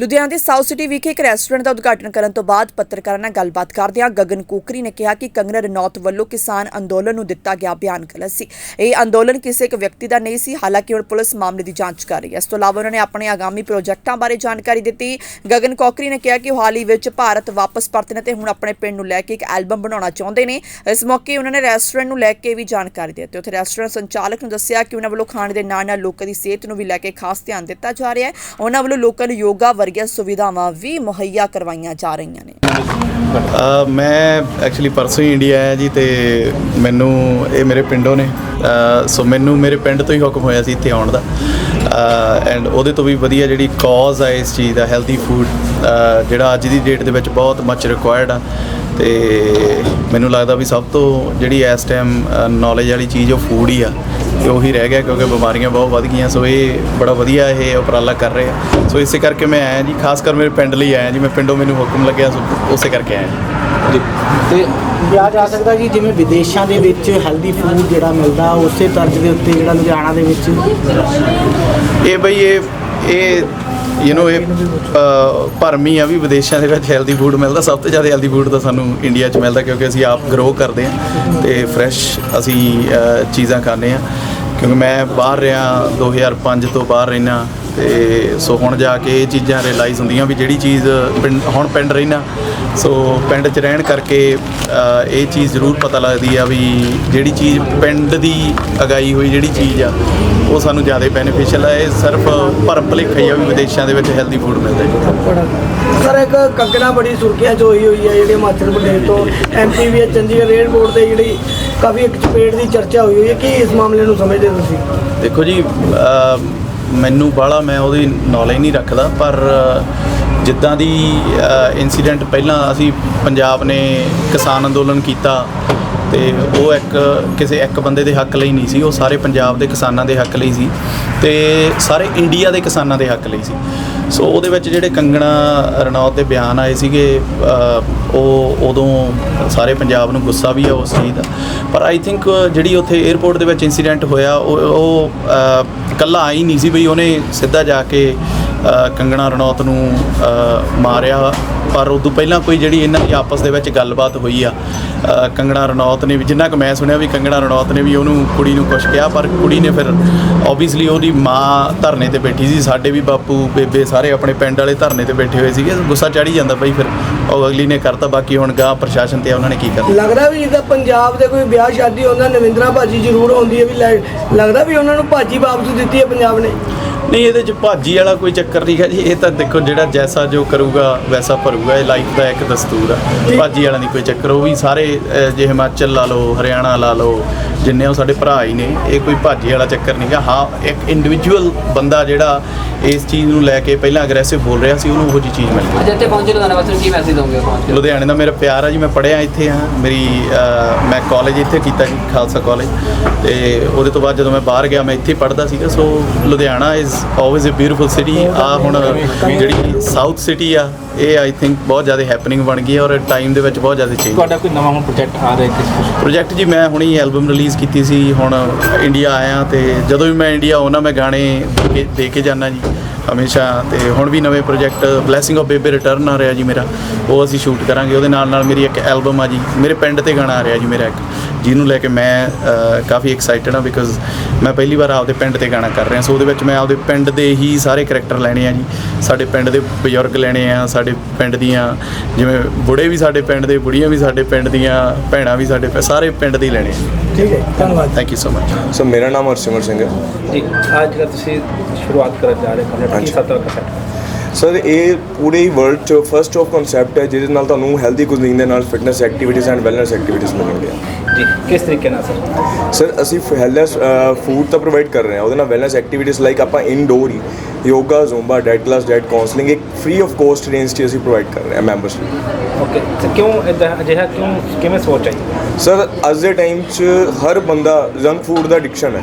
ਲੁਧਿਆਣਾ ਦੇ south city ਵਿਖੇ ਇੱਕ ਰੈਸਟੋਰੈਂਟ ਦਾ ਉਦਘਾਟਨ ਕਰਨ ਤੋਂ ਬਾਅਦ ਪੱਤਰਕਾਰਾਂ ਨਾਲ ਗੱਲਬਾਤ ਕਰਦਿਆਂ ਗਗਨ ਕੋਕਰੀ ਨੇ ਕਿਹਾ ਕਿ ਕੰਗਨਾ ਰਣੌਤ ਵੱਲੋਂ ਕਿਸਾਨ ਅੰਦੋਲਨ ਨੂੰ ਦਿੱਤਾ ਗਿਆ ਬਿਆਨ ਗਲਤ ਸੀ। ਇਹ ਅੰਦੋਲਨ ਕਿਸੇ ਇੱਕ ਵਿਅਕਤੀ ਦਾ ਨਹੀਂ ਸੀ, ਹਾਲਾਂਕਿ ਹੁਣ ਪੁਲਿਸ ਮਾਮਲੇ ਦੀ ਜਾਂਚ ਕਰ ਰਹੀ ਹੈ। ਇਸ ਤੋਂ ਇਲਾਵਾ ਉਹਨਾਂ ਨੇ ਆਪਣੇ ਆਗਾਮੀ ਪ੍ਰੋਜੈਕਟਾਂ ਬਾਰੇ ਜਾਣਕਾਰੀ ਦਿੱਤੀ। ਗਗਨ ਕੋਕਰੀ ਨੇ ਕਿਹਾ ਕਿ ਉਹ ਹਾਲ ਹੀ ਵਿੱਚ ਭਾਰਤ ਵਾਪਸ ਪਰਤੇ ਨੇ ਤੇ ਹੁਣ ਆਪਣੇ ਪਿੰਡ ਨੂੰ ਲੈ ਕੇ ਇੱਕ ਐਲਬਮ ਬਣਾਉਣਾ ਚਾਹੁੰਦੇ ਨੇ। ਇਸ ਮੌਕੇ ਉਹਨਾਂ ਨੇ ਰੈਸਟੋਰੈਂਟ ਨੂੰ ਲੈ ਕੇ ਵੀ ਜਾਣਕਾਰੀ ਦਿੱਤੀ। ਉੱਥੇ ਰੈਸਟੋਰੈਂਟ ਸੰਚਾਲਕ ਨੂੰ ਦੱਸਿਆ ਕਿ ਉਹਨਾਂ ਵੱਲੋਂ ਖਾਣੇ ਦੇ ਨਾਲ ਨਾਲ ਲੋਕਾਂ ਦੀ ਸਿਹਤ ਨੂੰ ਵੀ ਲੈ ਕੇ ਖਾਸ ਧਿਆਨ ਦਿੱਤਾ ਜਾ ਰਿਹਾ ਹੈ। ਉਹਨਾਂ ਵੱਲੋਂ ਲੋਕਾਂ ਨੂੰ ਯੋਗਾ ਵਰਗੀਆਂ ਸੁਵਿਧਾਵਾਂ ਵੀ ਮੁਹੱਈਆ ਕਰਵਾਈਆਂ ਜਾ ਰਹੀਆਂ ਨੇ। ਮੈਂ ਐਕਚੁਅਲੀ ਪਰਸੋਂ ਹੀ ਇੰਡੀਆ ਆਇਆ ਜੀ ਤੇ ਮੈਨੂੰ ਇਹ ਮੇਰੇ ਪਿੰਡੋਂ ਨੇ। ਸੋ ਮੈਨੂੰ ਮੇਰੇ ਪਿੰਡ ਤੋਂ ਹੀ ਹੁਕਮ ਹੋਇਆ ਸੀ ਇੱਥੇ ਆਉਣ ਦਾ। ਐਂਡ ਉਹਦੇ ਤੋਂ ਵੀ ਵਧੀਆ ਜਿਹੜੀ ਕਾਜ਼ ਆ ਇਸ ਚੀਜ਼ ਦਾ ਹੈਲਦੀ ਫੂਡ ਜਿਹੜਾ ਅੱਜ ਦੀ ਡੇਟ ਦੇ ਵਿੱਚ ਬਹੁਤ ਮੱਚ ਰਿਕੁਆਇਰਡ ਆ। ਤੇ ਮੈਨੂੰ ਲੱਗਦਾ ਵੀ ਸਭ ਤੋਂ ਜਿਹੜੀ ਇਸ ਟਾਈਮ ਨੌਲੇਜ ਵਾਲੀ ਚੀਜ਼ ਉਹ ਫੂਡ ਹੀ ਆ। ਉਹੀ ਰਹਿ ਗਿਆ ਕਿਉਂਕਿ ਬਿਮਾਰੀਆਂ ਬਹੁਤ ਵੱਧ ਗਈਆਂ ਸੋ ਇਹ ਬੜਾ ਵਧੀਆ ਇਹ ਉਪਰਾਲਾ ਕਰ ਰਹੇ ਆ। ਸੋ ਇਸੇ ਕਰਕੇ ਮੈਂ ਆਇਆ ਜੀ ਖਾਸ ਕਰ ਮੇਰੇ ਪਿੰਡ ਲਈ ਆਇਆ ਜੀ ਮੈਂ ਪਿੰਡੋਂ ਮੈਨੂੰ ਹੁਕਮ ਲੱਗਿਆ ਸੋ ਉਸੇ ਕਰਕੇ ਆਇਆ ਜੀ। ਤੇ ਕਿਹਾ ਜਾ ਸਕਦਾ ਜੀ ਜਿਵੇਂ ਵਿਦੇਸ਼ਾਂ ਦੇ ਵਿੱਚ ਹੈਲਦੀ ਫੂਡ ਜਿਹੜਾ ਮਿਲਦਾ ਉਸੇ ਤਰਜ਼ ਦੇ ਉੱਤੇ ਜਿਹੜਾ ਲੁਧਿਆਣਾ ਦੇ ਵਿੱਚ। ਇਹ ਬਈ ਇਹ ਇਹ ਯੂ نو ਇਹ ਭਰਮ ਆ ਵੀ ਵਿਦੇਸ਼ਾਂ ਦੇ ਵਿੱਚ ਹੈਲਦੀ ਫੂਡ ਮਿਲਦਾ ਸਭ ਤੋਂ ਜ਼ਿਆਦਾ ਹੈਲਦੀ ਫੂਡ ਤਾਂ ਸਾਨੂੰ ਇੰਡੀਆ 'ਚ ਮਿਲਦਾ ਕਿਉਂਕਿ ਅਸੀਂ ਆਪ ਗਰੋ ਕਰਦੇ ਹਾਂ ਤੇ ਫਰੈਸ਼ ਅਸੀਂ ਚੀਜ਼ਾਂ ਖਾਂਦੇ ਹਾਂ ਕਿਉਂਕਿ ਮੈਂ ਬਾਹਰ ਰਿਹਾ 2005 ਤੋਂ ਬਾਹਰ ਰਹਿਣਾ ਤੇ ਸੋ ਹੁਣ ਜਾ ਕੇ ਇਹ ਚੀਜ਼ਾਂ ਰਿਅਲਾਈਜ਼ ਹੁੰਦੀਆਂ ਵੀ ਜਿਹੜੀ ਚੀਜ਼ ਪਿੰਡ ਹੁਣ ਪਿੰਡ ਰਹਿਣਾ ਸੋ ਪਿੰਡ 'ਚ ਰਹਿਣ ਕਰਕੇ ਇਹ ਚੀਜ਼ ਜ਼ਰੂਰ ਪਤਾ ਲੱਗਦੀ ਆ ਵੀ ਜਿਹੜੀ ਚੀਜ਼ ਪਿੰਡ ਦੀ ਅਗਾਈ ਹੋਈ ਜਿਹੜੀ ਚੀਜ਼ ਆ ਉਹ ਸਾਨੂੰ ਜ਼ਿਆਦਾ ਬੈਨੀਫੀਸ਼ੀਅਲ ਹੈ ਇਹ ਸਿਰਫ ਭਰਮ ਭੁਲੇਖਾ ਹੀ ਆ ਵੀ ਵਿਦੇਸ਼ਾਂ ਦੇ ਵਿੱਚ ਹੈਲਦੀ ਫੂਡ ਮਿਲਦਾ। ਹੈ ਸਰ ਇੱਕ ਕੰਗਣਾ ਬੜੀ ਸੁਰਖੀਆਂ ਚ ਹੋਈ ਹੋਈ ਹੈ ਜਿਹੜੀ ਹਿਮਾਚਲ ਪ੍ਰਦੇਸ਼ ਤੋਂ ਐਮਪੀ ਵੀ ਚੰਡੀਗੜ੍ਹ 에ਅਰਪੋਰਟ ਤੇ ਜਿਹੜੀ ਕਾਫੀ ਇੱਕ ਚਪੇੜ ਦੀ ਚਰਚਾ ਹੋਈ ਹੋਈ ਹੈ ਕੀ ਇਸ ਮਾਮਲੇ ਨੂੰ ਸਮਝਦੇ ਤੁਸੀਂ? ਦੇਖੋ ਜੀ ਮੈਨੂੰ ਬਾਹਲਾ ਮੈਂ ਉਹਦੀ ਨੌਲੇਜ ਨਹੀਂ ਰੱਖਦਾ, ਪਰ ਜਿੱਦਾਂ ਦੀ ਇਨਸੀਡੈਂਟ ਪਹਿਲਾਂ ਅਸੀਂ ਪੰਜਾਬ ਨੇ ਕਿਸਾਨ ਅੰਦੋਲਨ ਕੀਤਾ ਤੇ ਉਹ ਇੱਕ ਕਿਸੇ ਇੱਕ ਬੰਦੇ ਦੇ ਹੱਕ ਲਈ ਨਹੀਂ ਸੀ, ਉਹ ਸਾਰੇ ਪੰਜਾਬ ਦੇ ਕਿਸਾਨਾਂ ਦੇ ਹੱਕ ਲਈ ਸੀ ਤੇ ਸਾਰੇ ਇੰਡੀਆ ਦੇ ਕਿਸਾਨਾਂ ਦੇ ਹੱਕ ਲਈ ਸੀ। ਸੋ ਉਹਦੇ ਵਿੱਚ ਜਿਹੜੇ ਕੰਗਣਾ ਰਣੌਤ ਦੇ ਬਿਆਨ ਆਏ ਸੀਗੇ ਉਹ ਉਦੋਂ ਸਾਰੇ ਪੰਜਾਬ ਨੂੰ ਗੁੱਸਾ ਵੀ ਆ ਉਸ ਚੀਜ਼ ਦਾ। ਪਰ ਆਈ ਥਿੰਕ ਜਿਹੜੀ ਉੱਥੇ 에ਅਰਪੋਰਟ ਦੇ ਵਿੱਚ ਇਨਸੀਡੈਂਟ ਹੋਇਆ, ਉਹ ਉਹ ਇਕੱਲਾ ਆਈ ਨਹੀਂ ਸੀ ਬਈ ਉਹਨੇ ਸਿੱਧਾ ਜਾ ਕੇ ਕੰਗਣਾ ਰਣੌਤ ਨੂੰ ਮਾਰਿਆ। ਪਰ ਉਦੋਂ ਪਹਿਲਾਂ ਕੋਈ ਜਿਹੜੀ ਇਹਨਾਂ ਦੀ ਆਪਸ ਦੇ ਵਿੱਚ ਗੱਲਬਾਤ ਹੋਈ ਆ ਅ, ਕੰਗਣਾ ਰਣੌਤ ਨੇ ਵੀ ਜਿੰਨਾ ਕੁ ਮੈਂ ਸੁਣਿਆ ਵੀ ਕੰਗਣਾ ਰਣੌਤ ਨੇ ਵੀ ਉਹਨੂੰ ਕੁੜੀ ਨੂੰ ਕੁਝ ਕਿਹਾ ਪਰ ਕੁੜੀ ਨੇ ਫਿਰ ਆਬਵੀਅਸਲੀ ਉਹਦੀ ਮਾਂ ਧਰਨੇ ਤੇ ਬੈਠੀ ਸੀ ਸਾਡੇ ਵੀ ਬਾਪੂ ਬੇਬੇ ਸਾਰੇ ਆਪਣੇ ਪਿੰਡ ਵਾਲੇ ਧਰਨੇ ਤੇ ਬੈਠੇ ਹੋਏ ਸੀਗੇ ਗੁੱਸਾ ਚੜੀ ਜਾਂਦਾ ਬਈ ਫਿਰ ਉਹ ਅਗਲੀ ਨੇ ਕਰਤਾ ਬਾਕੀ ਹੁਣ ਗਾਂ ਪ੍ਰਸ਼ਾਸਨ ਤੇ ਆ, ਉਹਨਾਂ ਨੇ ਕੀ ਕਰਨਾ। ਲੱਗਦਾ ਵੀ ਜਿੱਦਾਂ ਪੰਜਾਬ ਦੇ ਕੋਈ ਵਿਆਹ ਸ਼ਾਦੀ ਹੁੰਦਾ ਨਵਿੰਦਰਾ ਭਾਜੀ ਜ਼ਰੂਰ ਆਉਂਦੀ ਹੈ ਵੀ ਲੈ- ਲੱਗਦਾ ਵੀ ਉਹਨਾਂ ਨੂੰ ਭਾਜੀ ਵਾਪਸ ਦਿੱਤੀ ਹੈ ਪੰਜਾਬ ਨੇ? ਨਹੀਂ ਇਹਦੇ ਚ ਭਾਜੀ ਵਾਲਾ ਕੋਈ ਚੱਕਰ ਨਹੀਂ ਹੈ ਜੀ। ਇਹ ਤਾਂ ਦੇਖੋ ਜਿਹੜਾ ਜੈਸਾ ਜੋ ਕਰੂਗਾ ਵੈਸਾ ਭਰੂਗਾ। ਇਹ ਲਾਈਫ ਦਾ ਇੱਕ ਦਸਤੂਰ ਆ। ਭਾਜੀ ਵਾਲਾ ਨਹੀਂ ਕੋਈ ਚੱਕਰ। ਉਹ ਵੀ ਸਾਰੇ ਜੇ ਹਿਮਾਚਲ ਲਾ ਲਓ ਹਰਿਆਣਾ ਲਾ ਲਓ ਜਿੰਨੇ ਉਹ ਸਾਡੇ ਭਰਾ ਹੀ ਨੇ ਇਹ ਕੋਈ ਭਾਜੀ ਵਾਲਾ ਚੱਕਰ ਨਹੀਂਗਾ ਹਾਂ ਇੱਕ ਇੰਡੀਵਿਜੂਅਲ ਬੰਦਾ ਜਿਹੜਾ ਇਸ ਚੀਜ਼ ਨੂੰ ਲੈ ਕੇ ਪਹਿਲਾਂ ਅਗਰੈਸਿਵ ਬੋਲ ਰਿਹਾ ਸੀ ਉਹਨੂੰ ਉਹੋ ਜੀ ਚੀਜ਼ ਮਿਲ। ਗਈ ਇੱਥੇ ਪਹੁੰਚੇ ਲੁਧਿਆਣਾ ਵਾਸਤੇ ਕੀ ਮੈਸੇਜ ਦੋਗੇ ਪਹੁੰਚ ਕੇ ਲੁਧਿਆਣੇ ਦਾ ਮੇਰਾ ਪਿਆਰ ਆ ਜੀ ਮੈਂ ਪੜ੍ਹਿਆ ਇੱਥੇ ਹਾਂ। ਮੇਰੀ ਮੈਂ ਕਾਲਜ ਇੱਥੇ ਕੀਤਾ ਜੀ ਖਾਲਸਾ ਕਾਲਜ ਤੇ ਉਹਦੇ ਤੋਂ ਬਾਅਦ ਜਦੋਂ ਮੈਂ ਬਾਹਰ ਗਿਆ ਮੈਂ ਇੱਥੇ ਪੜ੍ਹਦਾ ਸੀਗਾ। So Ludhiana is always a beautiful city ਆ ਹੁਣ ਜਿਹੜੀ ਸਾਊਥ ਸਿਟੀ ਆ ਇਹ ਆਈ ਥਿੰਕ ਬਹੁਤ ਜ਼ਿਆਦਾ ਹੈਪਨਿੰਗ ਬਣ ਗਈ ਹੈ ਔਰ ਟਾਈਮ ਦੇ ਵਿੱਚ ਬਹੁਤ ਜ਼ਿਆਦਾ ਚੇਂਜ ਤੁਹਾਡਾ ਕੋਈ ਨਵਾਂ ਹੁਣ ਪ੍ਰੋਜੈਕਟ ਆ ਰਿਹਾ ਕਿਸ ਕੁਛ ਪ੍ਰੋਜੈਕਟ ਜੀ ਮੈਂ ਹੁਣੀ ਐਲਬਮ ਰਿਲੀਜ਼ ਕੀਤੀ ਸੀ। ਹੁਣ ਇੰਡੀਆ ਆਇਆ ਤੇ ਜਦੋਂ ਵੀ ਮੈਂ ਇੰਡੀਆ ਆਉਣਾ ਮੈਂ ਗਾਣੇ ਦੇ ਕੇ- ਦੇ ਕੇ ਜਾਣਾ ਜੀ। ਹਮੇਸ਼ਾ ਤੇ ਹੁਣ ਵੀ ਨਵੇਂ project blessing of Bebe return ਆ ਰਿਹਾ ਜੀ ਮੇਰਾ, ਉਹ ਅਸੀਂ ਸ਼ੂਟ ਕਰਾਂਗੇ, ਉਹਦੇ ਨਾਲ ਨਾਲ ਮੇਰੀ ਇੱਕ ਐਲਬਮ ਆ ਜੀ, ਮੇਰੇ ਪਿੰਡ ਤੇ ਗਾਣਾ ਆ ਰਿਹਾ ਜੀ ਮੇਰਾ ਇੱਕ। ਜਿਹਨੂੰ ਲੈ ਕੇ ਮੈਂ ਕਾਫੀ ਐਕਸਾਈਟਡ ਆ ਬਿਕਾਜ਼ ਮੈਂ ਪਹਿਲੀ ਵਾਰ ਆਪਦੇ ਪਿੰਡ ਤੇ ਗਾਣਾ ਕਰ ਰਿਹਾ। ਸੋ ਉਹਦੇ ਵਿੱਚ ਮੈਂ ਆਪਦੇ ਪਿੰਡ ਦੇ ਹੀ ਸਾਰੇ ਕਰੈਕਟਰ ਲੈਣੇ ਆ ਜੀ। ਸਾਡੇ ਪਿੰਡ ਦੇ ਬਜ਼ੁਰਗ ਲੈਣੇ ਆ ਸਾਡੇ ਪਿੰਡ ਦੀਆਂ ਜਿਵੇਂ ਬੁੜੇ ਵੀ ਸਾਡੇ ਪਿੰਡ ਦੇ ਬੁੜੀਆਂ ਵੀ ਸਾਡੇ ਪਿੰਡ ਦੀਆਂ ਭੈਣਾਂ ਵੀ ਸਾਡੇ ਪਿੰ- ਸਾਰੇ ਪਿੰਡ ਦੇ ਹੀ ਲੈਣੇ ਆ ਠੀਕ ਹੈ ਧੰਨਵਾਦ। Thank you so much so ਮੇਰਾ ਨਾਮ ਹਰਸਿਮਰ ਸਿੰਘ ਹੈ। ਜੀ ਅੱਜ ਜਿਹੜਾ ਤੁਸੀਂ ਸ਼ੁਰੂਆਤ ਕਰਨ ਜਾ ਰਹੇ ਪ੍ਰੋਜੈਕਟ ਹਾਂਜੀ। ਕੀ ਸੱਤ ਤੱਕ ਹੈ? ਸਰ ਇਹ ਪੂਰੇ ਹੀ ਵਰਲਡ 'ਚ ਫਰਸਟ ਆਫ ਕਨਸੈਪਟ ਹੈ ਜਿਹਦੇ ਨਾਲ ਤੁਹਾਨੂੰ ਹੈਲਦੀ ਕੁਜ਼ੀਨ ਦੇ ਨਾਲ fitness activities and wellness activities ਮਿਲਣਗੀਆਂ। ਜੀ ਕਿਸ ਤਰੀਕੇ ਨਾਲ ਸਰ? ਸਰ ਅਸੀਂ ਹੈਲਥ ਫੂਡ ਤਾਂ ਪ੍ਰੋਵਾਈਡ ਕਰ ਰਹੇ ਹਾਂ ਉਹਦੇ ਨਾਲ ਵੈਲਨੈਸ ਐਕਟੀਵਿਟੀਜ਼ ਲਾਈਕ ਆਪਾਂ ਇਨਡੋਰ ਹੀ yoga zumba diet class diet counselling ਇੱਕ ਫ੍ਰੀ ਆਫ ਕੋਸਟ ਰੇਂਜ 'ਚ ਅਸੀਂ ਪ੍ਰੋਵਾਈਡ ਕਰ ਰਹੇ ਹਾਂ ਮੈਂਬਰਸ ਨੂੰ। ਓਕੇ ਤੇ ਕਿਉਂ ਇਦਾਂ ਅਜਿਹਾ ਕਿਉਂ ਕਿਵੇਂ ਸੋਚ ਆਈ? ਸਰ ਅੱਜ ਦੇ ਟਾਈਮ 'ਚ ਹਰ ਬੰਦਾ ਜੰਕ ਫੂਡ ਦਾ ਐਡਿਕਸ਼ਨ ਹੈ।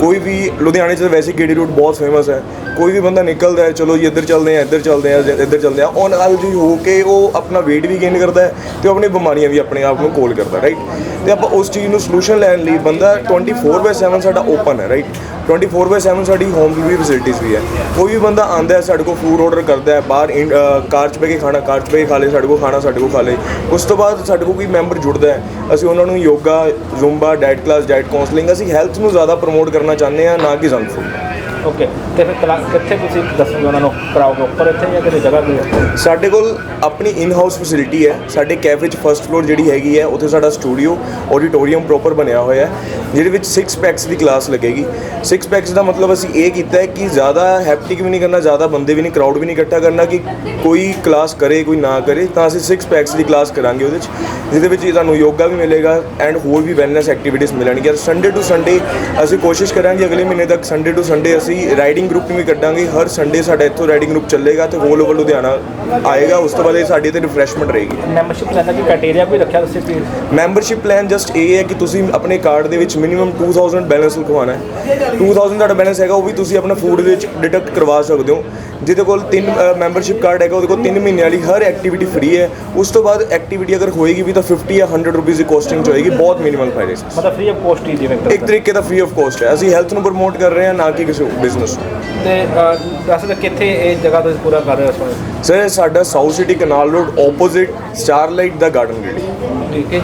ਕੋਈ ਵੀ ਲੁਧਿਆਣੇ 'ਚ ਵੈਸੇ ਗੇੜੀ ਰੂਟ ਬਹੁਤ ਫੇਮਸ ਹੈ। ਕੋਈ ਵੀ ਬੰਦਾ ਨਿਕਲਦਾ ਹੈ ਚਲੋ ਜੀ ਇੱਧਰ ਚੱਲਦੇ ਆ, ਇੱਧਰ ਚੱਲਦੇ ਆ, ਇੱਧਰ ਚੱਲਦੇ ਆ। ਔਨ ਨਾਲ ਜੀ ਹੋ ਕੇ ਉਹ ਆਪਣਾ weight ਵੀ ਗੇਨ ਕਰਦਾ ਹੈ ਤੇ ਉਹ ਆਪਣੀ ਬਿਮਾਰੀਆਂ ਵੀ ਆਪਣੇ ਆਪ ਨੂੰ ਕੋਲ ਕਰਦਾ ਰਾਈਟ ਤੇ ਆਪਾਂ ਉਸ ਚੀਜ਼ ਨੂੰ ਸੋਲੂਸ਼ਨ ਲੈਣ ਲਈ ਬੰਦਾ 24/7 ਸਾਡਾ ਓਪਨ ਹੈ ਰਾਈਟ 24/7 ਸਾਡੀ ਹੋਮ ਡਿਲੀਵਰੀ ਫੈਸਿਲਿਟੀਜ਼ ਵੀ ਹੈ। ਕੋਈ ਵੀ ਬੰਦਾ ਆਂਦਾ ਹੈ, ਸਾਡੇ ਕੋਲ ਫੂਡ ਆਰਡਰ ਕਰਦਾ ਹੈ, ਬਾਹਰ ਇਨ- ਕਾਰ 'ਚ ਬਹਿ ਕੇ ਖਾਣਾ, ਕਾਰ 'ਚ ਬਹਿ ਕੇ ਖਾ ਲੇ ਸਾਡੇ ਕੋਲ ਖਾਣਾ, ਸਾਡੇ ਕੋਲ ਖਾ ਲੇ ਉਸ ਤੋਂ ਬਾਅਦ ਸਾਡੇ ਕੋਲ ਕੋਈ ਮੈਂਬਰ ਜੁੜਦਾ ਹੈ। ਅਸੀਂ ਉਹਨਾਂ ਨੂੰ yoga, zumba diet class diet counselling ਅਸੀਂ ਹੈਲਥ ਨੂੰ ਜ਼ਿਆਦਾ ਪ੍ਰਮੋਟ ਕਰਨਾ ਚਾਹੁੰਦੇ ਹਾਂ, ਨਾ ਕਿ ਜੰਕ ਫੂਡ ਓਕੇ, ਤੇ ਫਿਰ ਕਲਾ ਕਿੱਥੇ ਤੁਸੀਂ ਦੱਸੋਗੇ ਉਹਨਾਂ ਨੂੰ? ਕਰਾਓਗੇ ਉੱਪਰ ਇੱਥੇ ਜਾਂ ਕਿਤੇ ਜਗ੍ਹਾ ਤੇ ਸਾਡੇ ਕੋਲ ਆਪਣੀ ਇਨ ਹਾਊਸ ਫੈਸਿਲਿਟੀ ਹੈ। ਸਾਡੇ ਕੈਫੇ 'ਚ ਫਰਸਟ ਫਲੋਰ ਜਿਹੜੀ ਹੈਗੀ ਹੈ, ਉੱਥੇ ਸਾਡਾ ਸਟੂਡੀਓ ਆਡੀਟੋਰੀਅਮ ਪ੍ਰੋਪਰ ਬਣਿਆ ਹੋਇਆ ਹੈ, ਜਿਹਦੇ ਵਿੱਚ 6 ਪੈਕਸ ਦੀ ਕਲਾਸ ਲੱਗੇਗੀ। 6 ਪੈਕਸ ਦਾ ਮਤਲਬ ਅਸੀਂ ਇਹ ਕੀਤਾ ਹੈ ਕਿ ਜ਼ਿਆਦਾ ਹੈਪਟਿਕ ਵੀ ਨਹੀਂ ਕਰਨਾ, ਜ਼ਿਆਦਾ ਬੰਦੇ ਵੀ ਨਹੀਂ ਕਰਾਊਡ ਵੀ ਨਹੀਂ ਇਕੱਠਾ ਕਰਨਾ ਕਿ ਕੋਈ ਕਲਾਸ ਕਰੇ, ਕੋਈ ਨਾ ਕਰੇ, ਤਾਂ ਅਸੀਂ 6 ਪੈਕਸ ਦੀ ਕਲਾਸ ਕਰਾਂਗੇ ਉਹਦੇ 'ਚ ਜਿਹਦੇ ਵਿੱਚ ਤੁਹਾਨੂੰ ਯੋਗਾ ਵੀ ਮਿਲੇਗਾ ਐਂਡ ਹੋਰ ਵੀ ਵੈਲਨੈਸ ਐਕਟੀਵਿਟੀਜ਼ ਮਿਲਣਗੀਆਂ। ਸੰਡੇ ਟੂ ਸੰਡੇ ਅਸੀਂ ਕੋਸ਼ਿਸ਼ ਕਰਾਂਗੇ ਅਗਲੇ ਮਹੀਨੇ ਤੱਕ ਸੰਡੇ ਟੂ ਸੰਡੇ ਅਸੀਂ ਰਾਈਡਿੰਗ ਗਰੁੱਪ ਵੀ ਕੱਢਾਂਗੇ। ਹਰ ਸੰਡੇ ਸਾਡਾ ਇੱਥੋਂ ਰਾਈਡਿੰਗ ਗਰੁੱਪ ਚੱਲੇਗਾ ਤੇ ਹੋਲ ਓਵਰ ਲੁਧਿਆਣਾ ਆਏਗਾ। ਉਸ ਤੋਂ ਬਾਅਦ ਇਹ ਸਾਡੀ ਤੇ ਰਿਫਰੈਸ਼ਮੈਂਟ ਰਹੇਗੀ। ਮੈਂਬਰਸ਼ਿਪ ਲੈਣ ਦਾ ਕੀ ਕ੍ਰਾਈਟੇਰੀਆ ਕੋਈ ਰੱਖਿਆ ਤੁਸੀਂ ਵੀ ਮੈਂਬਰਸ਼ਿਪ ਪਲਾਨ ਜਸਟ ਇਹ ਹੈ ਕਿ ਤੁਸੀਂ ਆਪਣੇ ਕਾਰਡ ਦੇ ਵਿੱਚ ਮਿਨੀਮਮ 2000 ਬੈਲੈਂਸ ਲਿਖਵਾਉਣਾ ਹੈ। 2000 ਤੁਹਾਡਾ ਬੈਲੈਂਸ ਹੈਗਾ ਉਹ ਵੀ ਤੁਸੀਂ ਆਪਣਾ ਫੂਡ ਦੇ ਵਿੱਚ ਡਿਡਕਟ ਕਰਵਾ ਸਕਦੇ ਹੋ। ਜਿਹਦੇ ਕੋਲ ਤਿੰਨ ਮੈਂਬਰਸ਼ਿਪ ਕਾਰਡ ਹੈਗਾ ਉਹਦੇ ਕੋਲ 3 ਮਹੀਨੇ ਵਾਲੀ ਹਰ ਐਕਟੀਵਿਟੀ ਫ੍ਰੀ ਹੈ। ਉਸ ਤੋਂ ਬਾਅਦ ਐਕਟੀਵਿਟੀ ਅਗਰ ਹੋਏਗੀ ਵੀ ਤਾਂ 50 ਜਾਂ 100 ਰੁਪਏ ਦੀ ਕੋਸਟਿੰਗ ਚ ਹੋਏਗੀ। ਬਹੁਤ ਮਿਨੀਮਲ ਫਾਇਦੇ ਮਤਲਬ ਫ੍ਰੀ ਆਫ ਕੋਸਟ ਹੀ ਜਿਵੇਂ ਇੱਕ ਤਰੀਕੇ ਦਾ ਫ੍ਰੀ ਆਫ ਕੋਸਟ ਹੈ। ਅਸੀਂ ਹੈਲਥ ਨੂੰ ਪ੍ਰਮੋਟ ਕਰ ਰਹੇ ਹਾਂ ਨਾ ਕਿ ਕਿਸੇ ਬਿਜ਼ਨਸ ਤੇ ਦਿਓ ਕਿੱਥੇ ਇਹ ਜਗ੍ਹਾ ਤੁਸੀਂ ਪੂਰਾ ਕਰ ਰਹੇ ਹੋ ਇਸ ਵੇਲੇ ਸਰ ਇਹ ਸਾਡਾ South City Canal Road opposite Starlight ਦਾ ਗਾਰਡਨ ਗੇਟ ਠੀਕ ਹੈ